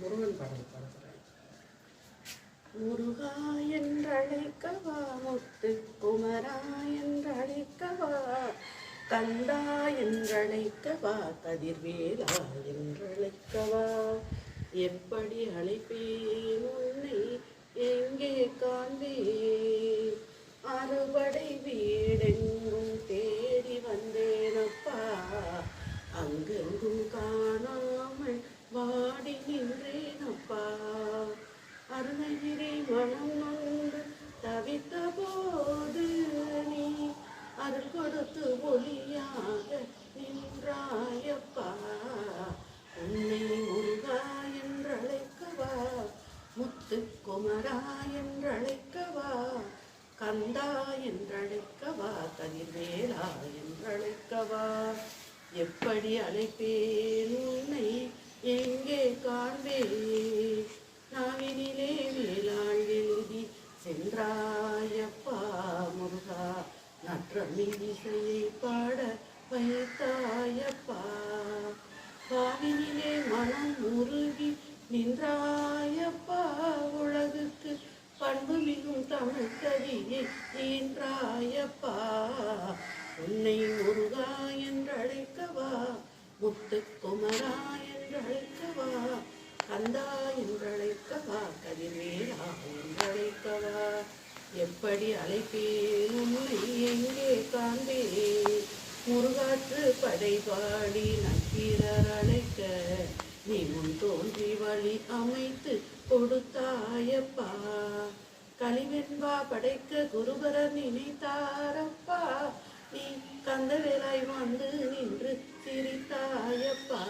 முருகன் பாடல் பாடுகிறேன் முருகா என்றழைக்கவா முத்து குமரா என்றழைக்கவா கந்தா என்றழைக்கவா கதிர்வேலா என்றழைக்கவா? எப்படி அழைப்பேன் உன்னை? எங்கே காண்பேன்? போது நீ. அருள் கொடுத்து ஒளியாக நின்றாயப்பா. உன்னை முருகா என்றழைக்கவா. முத்து குமரா என்றழைக்கவா. கந்தா என்றழைக்கவா. கதிர்வேலா என்றழைக்கவா. எப்படி அழைப்பேன் உன்னை? எங்கே காண்பேன் நாவினிலே நற்றமிசையை பாட வைத்தாயப்பா. பாவினிலே மனம் உருகி நின்றாயப்பா. உலகுக்கு பண்பு மிகும் தமிழ் கவியை நின்றாயப்பா. உன்னை முருகா என்றழைக்கவா? முத்துக்குமரா என்றழைக்கவா? கந்தா என்றழைக்கவா? கதிர்வேலா என்றழைக்கவா? எப்படி அழைப்பேன் உன்னை எங்கே காண்பேன். முருகாற்று படைபாடி நக்கீரர் அழைக்க நீ முன் தோன்றி வழி அமைத்து கொடுத்தாயப்பா. கலிவெண்பா படைக்க குருபரர் நினைத்தாரப்பா. நீ கந்தவேலாய் வந்து நின்று சிரித்தாயப்பா.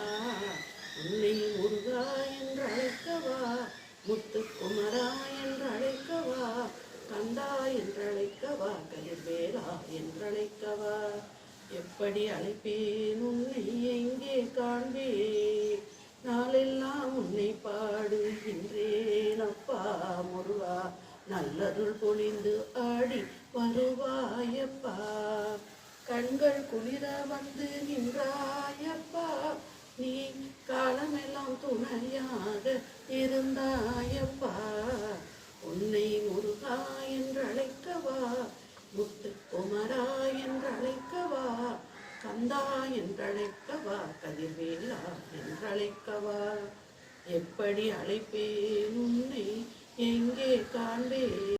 உன்னை முருகா என்று அழைக்கவா முத்துக்குமரா கந்தா என்றழைக்கவா கதிர்வேலா என்றழைக்கவா? எப்படி அழைப்பேன்? உன்னை எங்கே காண்பேன்? நாளெல்லாம் உன்னை பாடுகின்றேன். அப்பா முருவா நல்லருள் பொழிந்து ஆடி வருவாயப்பா. கண்கள் குளிர வந்து நின்றாயப்பா. நீ காலமெல்லாம் துணையாக இருந்தாயப்பா. கந்தா என்றழைக்கவா கதிர்வேலா என்றழைக்கவா? எப்படி அழைப்பேன் உன்னை? எங்கே காண்பேன்?